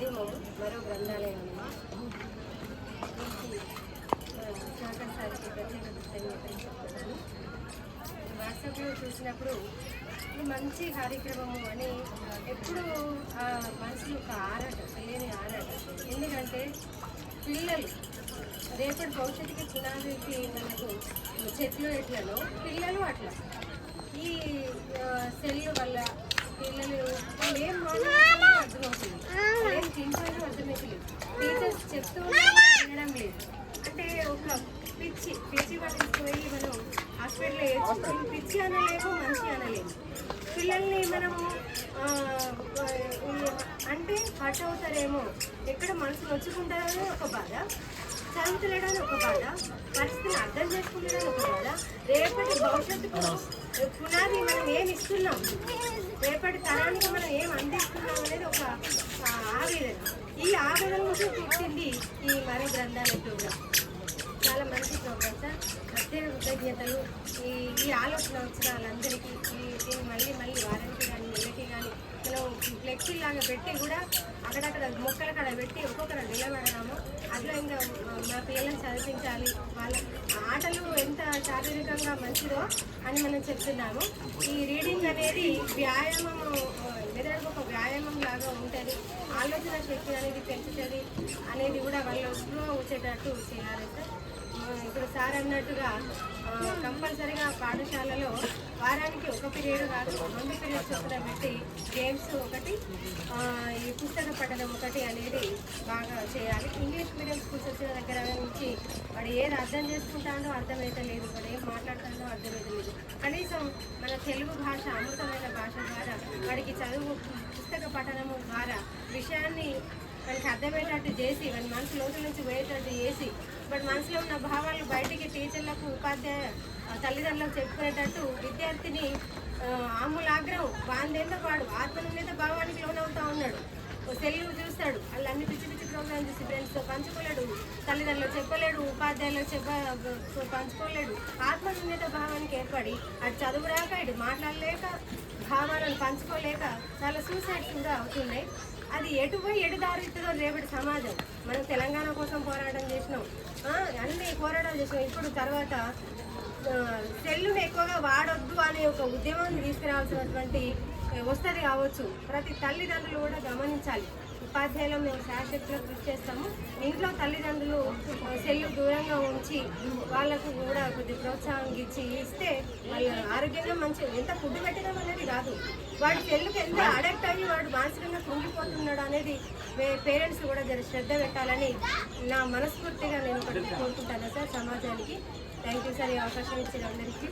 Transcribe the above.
ఉద్యమం మరో గ్రంథాలయం శాఖ సారికి ప్రత్యేక వాట్సాప్లో చూసినప్పుడు ఈ మంచి కార్యక్రమము అని ఎప్పుడు మనసులో ఒక ఆరాట తెలియని ఆరాట. ఎందుకంటే పిల్లలు రేపటి భవిష్యత్తుకి పునాదికి మనకు చెట్లు ఎట్లలో పిల్లలు అట్లా. ఈ సెల్ వల్ల పిల్లలు ఏం వాళ్ళు ఏం తింటారో అర్థమవుతుంది టీచర్స్ చెప్తూ వినడం లేదు. అంటే ఒక పిచ్చి పిచ్చి పట్టించుకుపోయి మనం హాస్పిటల్లో వేసుకుని పిచ్చి అనలేము మంచి అనలేము. పిల్లల్ని మనము అంటే హట్ అవుతారేమో ఎక్కడ మనసు నొచ్చుకుంటారని ఒక బాధ చదువుతలేడని ఒక బాధ పరిస్థితిని అర్థం చేసుకుంటాడని ఒక బాధ రేపటి భవిష్యత్తుకు పునాది మనం ఏమి ఇస్తున్నాం? రేపటి తరానికి మనం ఏం అందిస్తున్నాం అనేది ఒక ఆ, ఆవేదన ఈ ఆవేదన నుంచి పుట్టింది ఈ మరో గ్రంథాలకి కూడా చాలా మంచి ప్రోగ్రామ్ సార్. ప్రత్యేక కృతజ్ఞతలు. ఈ ఈ ఆలోచన వచ్చిన వాళ్ళందరికీ ఈ దీన్ని మళ్ళీ మళ్ళీ వారానికి కానీ నెలకి కానీ మనం ఫ్లెక్సీ లాగా పెట్టి కూడా అక్కడక్కడ మొక్కల కాడ పెట్టి ఒక్కొక్కరు నిలబడదాము. అట్లా ఇంకా మా పిల్లలను చదివించాలి. వాళ్ళ ఆటలు ఎంత శారీరకంగా మంచిదో అని మనం చెప్తున్నాము. ఈ రీడింగ్ అనేది వ్యాయామం మెదడుకు ఒక వ్యాయామం లాగా ఉంటుంది. ఆలోచన శక్తి అనేది పెంచుతుంది అనేది కూడా వాళ్ళు స్లో వచ్చేటట్టు చేయాలి సార్. ఇప్పుడు సార్ అన్నట్టుగా కంపల్సరీగా పాఠశాలలో వారానికి ఒక పీరియడ్ కాదు రెండు పీరియడ్స్ చొప్పున పెట్టి గేమ్స్ ఒకటి ఈ పుస్తక పఠనం ఒకటి అనేది బాగా చేయాలి. ఇంగ్లీష్ మీడియం స్కూల్స్ వచ్చిన దగ్గర నుంచి వాడు ఏది అర్థం చేసుకుంటాడో అర్థమైతే లేదు వాడు ఏం మాట్లాడుతాడో అర్థమైతే లేదు కనీసం మన తెలుగు భాష అమృతమైన భాష ద్వారా వాడికి చదువు పుస్తక పఠనము ద్వారా విషయాన్ని మనకి అర్థమయ్యేటట్టు చేసి మన మనసు లోతు నుంచి పోయేటట్టు చేసి బట్ మనసులో ఉన్న భావాలు బయటికి టీచర్లకు ఉపాధ్యాయ తల్లిదండ్రులకు చెప్పుకునేటట్టు విద్యార్థిని ఆ, ఆమూలాగ్రహం వాందేందో వాడు ఆత్మనిర్మిత భావానికి లోనవుతా ఉన్నాడు. సెల్ సెల్లు వాళ్ళు అన్ని పిచ్చి పిచ్చి ప్రోగ్రామ్ చేసి ఫ్రెండ్స్తో పంచుకోలేడు. తల్లిదండ్రులు చెప్పలేడు ఉపాధ్యాయులు చెప్ప పంచుకోలేడు. ఆత్మనిర్మిత భావానికి ఏర్పడి అటు చదువు రాక ఇటు మాట్లాడలేక భావాలను పంచుకోలేక చాలా సూసైడ్స్ కూడా అవుతున్నాయి. అది ఎటు ఎటు దారిస్తుందో రేపటి సమాజం. మనం తెలంగాణ కోసం పోరాటం చేసినాం. అన్ని పోరాటం చేసినాం. ఇప్పుడు తర్వాత సెల్లును ఎక్కువగా వాడొద్దు అనే ఒక ఉద్యమాన్ని తీసుకురావాల్సినటువంటి వస్తుంది కావచ్చు. ప్రతి తల్లిదండ్రులు కూడా గమనించాలి. ఉపాధ్యాయులు మేము శాశ్వతలో కృషి చేస్తాము. ఇంట్లో తల్లిదండ్రులు సెల్లు దూరంగా ఉంచి వాళ్ళకు కూడా కొద్ది ప్రోత్సాహం ఇచ్చి ఇస్తే వాళ్ళ ఆరోగ్యంగా మంచి ఎంత ఫుడ్ పెట్టడం అనేది కాదు. వాడు సెల్లుకి ఎంత అడక్ట్ అయ్యి వాడు మానసికంగా కుంగిపోతున్నాడు అనేది పేరెంట్స్ కూడా జర శ్రద్ధ పెట్టాలని నా మనస్ఫూర్తిగా నేను కోరుకుంటాను సార్ సమాజానికి. థ్యాంక్ యూ సార్ ఈ అవకాశం ఇచ్చిన అందరికీ.